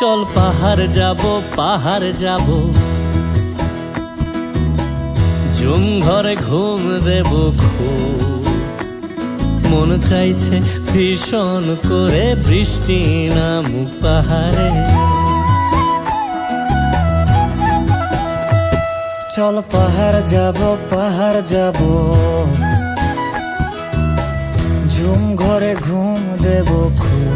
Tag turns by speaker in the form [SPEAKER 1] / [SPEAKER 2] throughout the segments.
[SPEAKER 1] চল পাহাড় যাব পাহাড় যাব। জুম ঘরে ঘুম দেব খুব। মন চাইছে ভীষণ করে বৃষ্টি নামুক পাহাড়ে।
[SPEAKER 2] চল পাহাড় যাব পাহাড় যাব। ঝুম ঘরে ঘুম দেব খুব।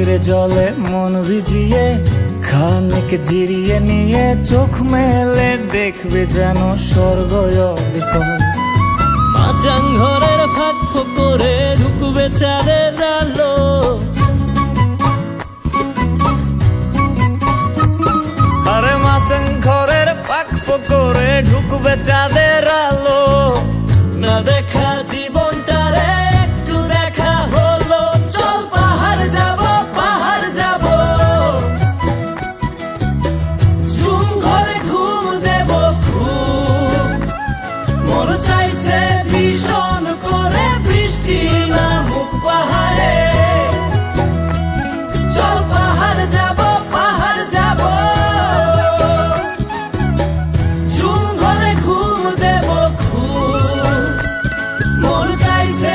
[SPEAKER 2] ঝিরির জলে মন ভিজিয়ে খানিক জিরিয়ে নিয়ে চোখ মেলে দেখবে যেন স্বর্গ
[SPEAKER 1] মাচাং ঘরের ফাঁক করে ঢুকবে চাঁদের আলো।
[SPEAKER 2] আরে মাচাং ঘরের ফাঁক করে ঢুকবে চাঁদের আলো।
[SPEAKER 1] না দেখা মন চাইছে, ভীষণ করে বৃষ্টি নামুক পাহাড়ে। যাব, পাহাড় যাব। ঘরে ঘুম দেব খুব। মন চাইছে